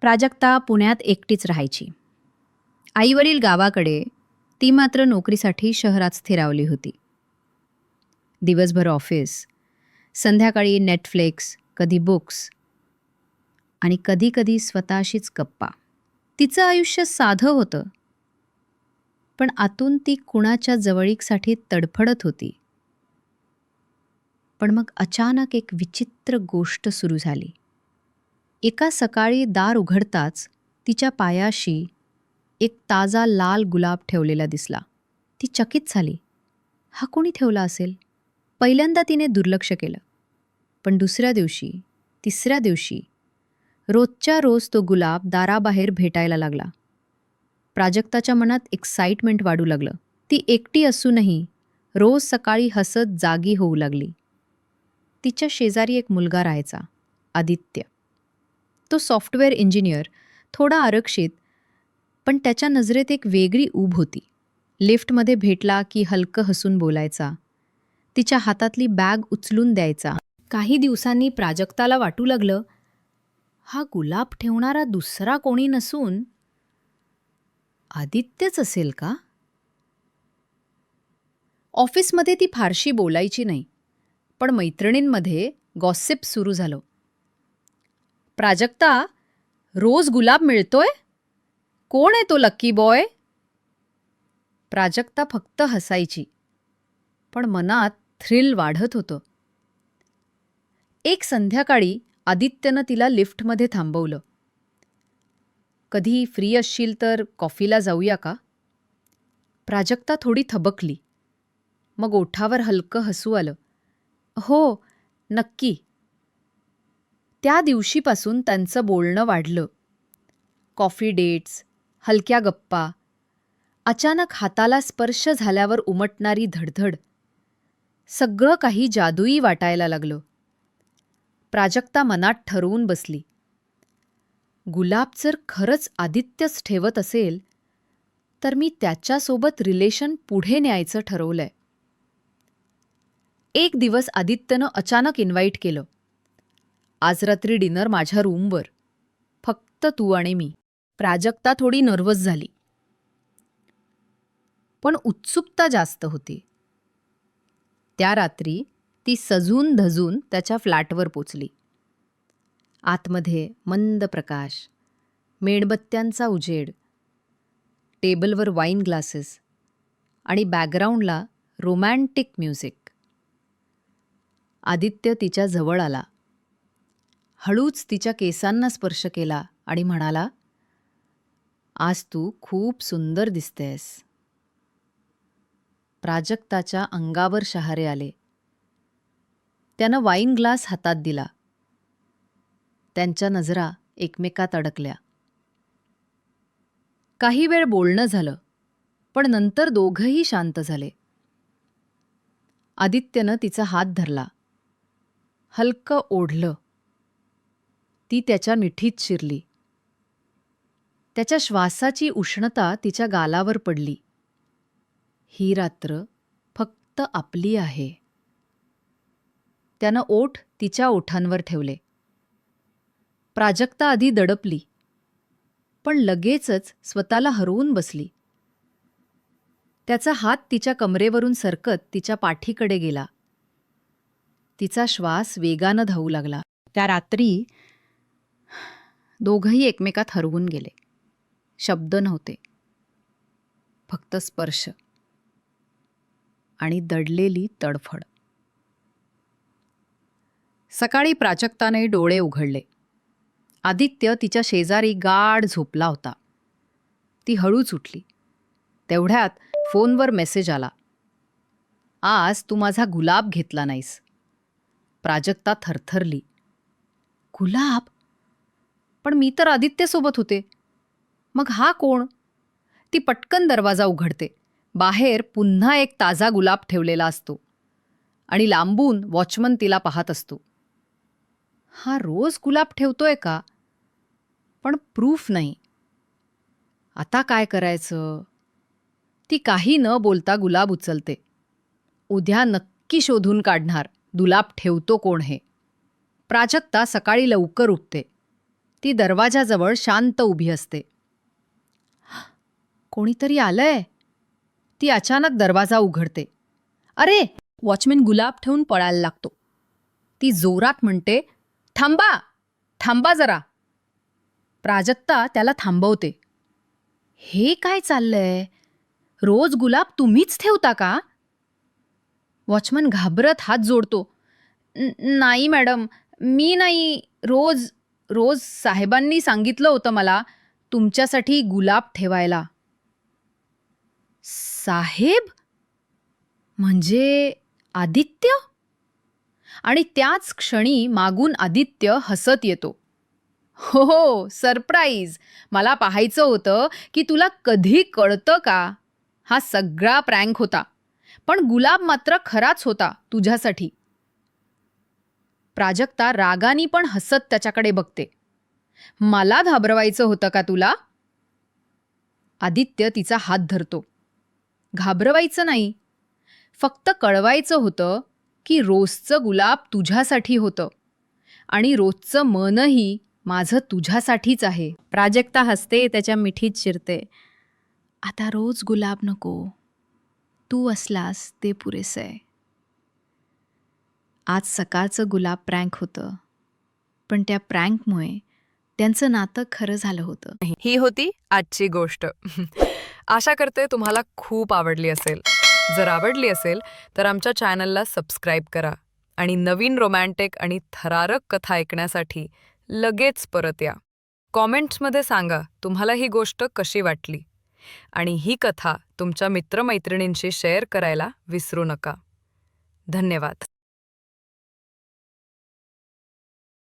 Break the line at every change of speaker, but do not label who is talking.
प्राजक्ता पुण्यात एकटीच राहायची. आईवडील गावाकडे ती मात्र नोकरीसाठी शहरात स्थिरावली होती. दिवसभर ऑफिस संध्याकाळी नेटफ्लिक्स कधी बुक्स आणि कधी कधी स्वतःशीच गप्पा. तिचं आयुष्य साधं होतं. पण आतून ती कुणाच्या जवळीकसाठी तडफडत होती. पण मग अचानक एक विचित्र गोष्ट सुरू झाली. एका सकाळी दार उघडताच तिच्या पायाशी एक ताजा लाल गुलाब ठेवलेला दिसला. ती चकित झाली. हा कोणी ठेवला असेल? पहिल्यांदा तिने दुर्लक्ष केलं. पण दुसऱ्या दिवशी तिसऱ्या दिवशी रोजच्या रोज तो गुलाब दाराबाहेर भेटायला लागला. प्राजक्ताच्या मनात एक्साइटमेंट वाढू लागलं. ती एकटी असूनही रोज सकाळी हसत जागी होऊ लागली. तिच्या शेजारी एक मुलगा राहायचा आदित्य. तो सॉफ्टवेअर इंजिनियर थोडा आरक्षित पण त्याच्या नजरेत एक वेगळी ऊब होती. लिफ्टमध्ये भेटला की हलकं हसून बोलायचा. तिच्या हातातली बॅग उचलून द्यायचा. काही दिवसांनी प्राजक्ताला वाटू लागलं हा गुलाब ठेवणारा दुसरा कोणी नसून आदित्यच असेल का? ऑफिसमध्ये ती फारशी बोलायची नाही पण मैत्रिणींमध्ये गॉसिप सुरू झालं. प्राजक्ता रोज गुलाब मिळतोय? कोण आहे तो लक्की बॉय प्राजक्ता फक्त हसायची पण मनात थ्रिल वाढत होतं. एक संध्याकाळी आदित्यनं तिला लिफ्टमध्ये थांबवलं. कधी फ्री असशील तर कॉफीला जाऊया का? प्राजक्ता थोडी थबकली. मग ओठावर हलकं हसू आलं. हो नक्की. त्या दिवशीपासून त्यांचं बोलणं वाढलं. कॉफी डेट्स हलक्या गप्पा अचानक हाताला स्पर्श झाल्यावर उमटणारी धडधड सगळं काही जादुई वाटायला लागलं. प्राजक्ता मनात ठरवून बसली. गुलाब जर खरंच आदित्यच ठेवत असेल तर मी त्याच्यासोबत रिलेशन पुढे न्यायचं ठरवलंय. एक दिवस आदित्यनं अचानक इन्व्हाइट केलं. आज रात्री डिनर माझ्या रूमवर. फक्त तू आणि मी. प्राजक्ता थोडी नर्वस झाली. पण उत्सुकता जास्त होती. त्या रात्री ती सजून धजून त्याच्या फ्लॅटवर पोचली. आतमध्ये मंद प्रकाश मेणबत्त्यांचा उजेड टेबलवर वाईन ग्लासेस आणि बॅकग्राऊंडला रोमॅन्टिक म्युझिक आदित्य तिच्या जवळ आला. हळूच तिच्या केसांना स्पर्श केला आणि म्हणाला आज तू खूप सुंदर दिसतेस. प्राजक्ताच्या अंगावर शहारे आले. त्यानं वाईन ग्लास हातात दिला. त्यांच्या नजरा एकमेकात अडकल्या. काही वेळ बोलणं झालं पण नंतर दोघंही शांत झाले. आदित्यनं तिचा हात धरला. हलकं ओढलं. ती त्याच्या मिठीत शिरली. त्याच्या श्वासाची उष्णता तिच्या गालावर पडली. ही रात्र फक्त आपली आहे. त्यानं ओठ तिच्या ओठांवर ठेवले. प्राजक्ता आधी दडपली. पण लगेचच स्वतःला हरवून बसली. त्याचा हात तिच्या कमरेवरून सरकत तिच्या पाठीकडे गेला. तिचा श्वास वेगानं धावू लागला. त्या रात्री दोघंही एकमेकात हरवून गेले. शब्द नव्हते. फक्त स्पर्श. आणि दडलेली तडफड. सकाळी प्राजक्ताने डोळे उघडले. आदित्य तिच्या शेजारी गाढ झोपला होता. ती हळूच उठली. तेवढ्यात फोनवर मेसेज आला. आज तू माझा गुलाब घेतला नाहीस. प्राजक्ता थरथरली. गुलाब? पण मी तर आदित्यसोबत होते. मग हा कोण? ती पटकन दरवाजा उघडते. बाहेर पुन्हा एक ताजा गुलाब ठेवलेला असतो. आणि लांबून वॉचमन तिला पाहत असतो. हा रोज गुलाब ठेवतोय का? पण प्रूफ नाही. आता काय करायचं? ती काही न बोलता गुलाब उचलते. उद्या नक्की शोधून काढणार गुलाब ठेवतो कोण हे? प्राजक्ता सकाळी लवकर उठते. ती दरवाजाजवळ शांत उभी असते. कोणीतरी आलंय. ती अचानक दरवाजा उघडते. अरे वॉचमॅन गुलाब ठेवून पळायला लागतो. ती जोरात म्हणते थांबा थांबा जरा. प्राजक्ता त्याला थांबवते. हे काय चाललंय? रोज गुलाब तुम्हीच ठेवता का? वॉचमन घाबरत हात जोडतो. नाही मॅडम मी नाही रोज रोज साहेबांनी सांगितलं होतं मला तुमच्यासाठी गुलाब ठेवायला. साहेब? म्हणजे आदित्य? आणि त्याच क्षणी मागून आदित्य हसत येतो. हो हो सरप्राईज! मला पाहायचं होतं की तुला कधी कळतं का? हा सगळा प्रँक होता. पण गुलाब मात्र खराच होता तुझ्यासाठी. प्राजक्ता रागानी पण हसत त्याच्याकडे बघते. मला घाबरवायचं होतं का तुला? आदित्य तिचा हात धरतो. घाबरवायचं नाही. फक्त कळवायचं होतं की रोजचं गुलाब तुझ्यासाठी होतं. आणि रोजचं मनही माझं तुझ्यासाठीच आहे. प्राजक्ता हसते त्याच्या मिठीत शिरते आता रोज गुलाब नको. तू असलास ते पुरेसं आहे. आज सकाळचं गुलाब प्रँक होतं. पण त्या प्रँकमुळे त्यांचं नातं खरं झालं होतं.
ही होती आजची गोष्ट. आशा करते तुम्हाला खूप आवडली असेल. जर आवडली असेल तर आमच्या चॅनलला सबस्क्राईब करा आणि नवीन रोमॅन्टिक आणि थरारक कथा ऐकण्यासाठी लगेच परत या. कॉमेंट्समध्ये सांगा तुम्हाला ही गोष्ट कशी वाटली आणि ही कथा तुमच्या मित्रमैत्रिणींशी शेअर करायला विसरू नका. धन्यवाद.